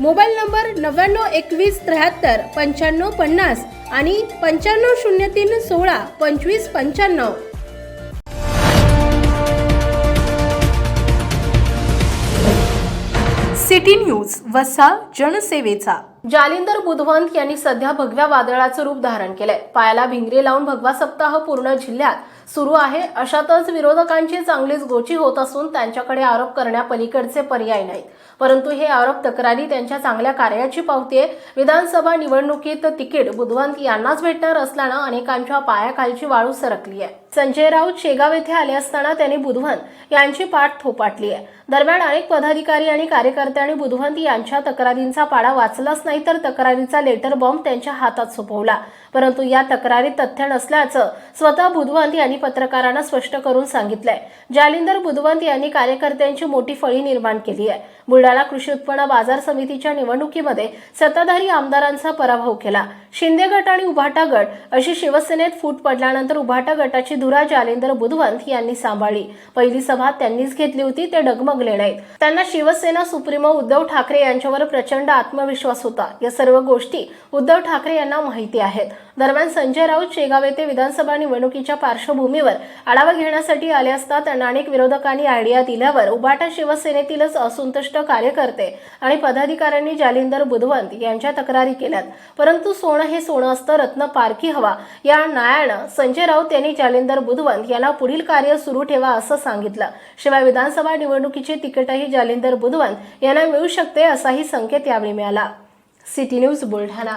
Mobile number नव्याण्णव एकवीस त्र्याहत्तर पंच्याण्णव पन्नास आणि पंच्याण्णव शून्य तीन सोळा पंचवीस पंच्याण्णव. सिटी न्यूज वसा जनसेवेचा. जालिंदर बुधवंत यांनी सध्या भगव्या वादळाचं रूप धारण केलंय. पायाला भिंगरी लावून भगवा सप्ताह पूर्ण जिल्ह्यात सुरू आहे. अशातच विरोधकांची चांगलीच गोची होत असून त्यांच्याकडे आरोप करण्यापलीकडचे पर्याय नाहीत. परंतु हे आरोप तक्रारी त्यांच्या चांगल्या कार्याची पावती आहे विधानसभा निवडणुकीत तिकीट बुधवंत यांनाच भेटणार असल्यानं अनेकांच्या पायाखालची वाळू सरकली आहे संजय राऊत शेगाव येथे आले असताना त्यांनी बुधवंत यांची पाठ थोपाटली आहे. दरम्यान अनेक पदाधिकारी आणि कार्यकर्त्यांनी बुधवंत यांच्या तक्रारींचा पाडा वाचलाच नाही तर तक्रारीचा लेटर बॉम्ब त्यांच्या हातात सोपवला. परंतु या तक्रारीत तथ्य नसल्याचं स्वतः बुधवंत यांनी पत्रकारांना स्पष्ट करून सांगितलंय. जालिंदर बुधवंत यांनी कार्यकर्त्यांची मोठी फळी निर्माण केली आहे. बुलढाणा कृषी उत्पन्न बाजार समितीच्या निवडणुकीमध्ये सत्ताधारी आमदारांचा पराभव केला. शिंदे गट आणि उभाटा गट अशी शिवसेनेत फूट पडल्यानंतर उभाटा गटाची धुरा जालेंद्र बुधवंत यांनी सांभाळली. पहिली सभा त्यांनीच घेतली होती ते डगमगले नाहीत. त्यांना शिवसेना सुप्रीमो उद्धव ठाकरे यांच्यावर प्रचंड आत्मविश्वास होता. या सर्व गोष्टी उद्धव ठाकरे यांना माहिती आहेत. दरम्यान संजय राऊत शेगाव येथे विधानसभा निवडणुकीच्या पार्श्वभूमीवर आढावा घेण्यासाठी आले असता त्यांना अनेक विरोधकांनी आयडिया दिल्यावर उभाटा शिवसेनेतीलच असंतुष्ट कार्यकर्ते आणि पदाधिकाऱ्यांनी जालिंदर बुधवंत यांच्या तक्रारी केल्यात. परंतु सोनं हे सोनं असतं रत्न पारखी हवा. या न्यायानं संजय राऊत यांनी जालिंदर बुधवंत यांना पुढील कार्य सुरू ठेवा असं सांगितलं. शिवाय विधानसभा निवडणुकीचे तिकीटही जालिंदर बुधवंत यांना मिळू शकते असाही संकेत यावेळी मिळाला. City news Buldhana.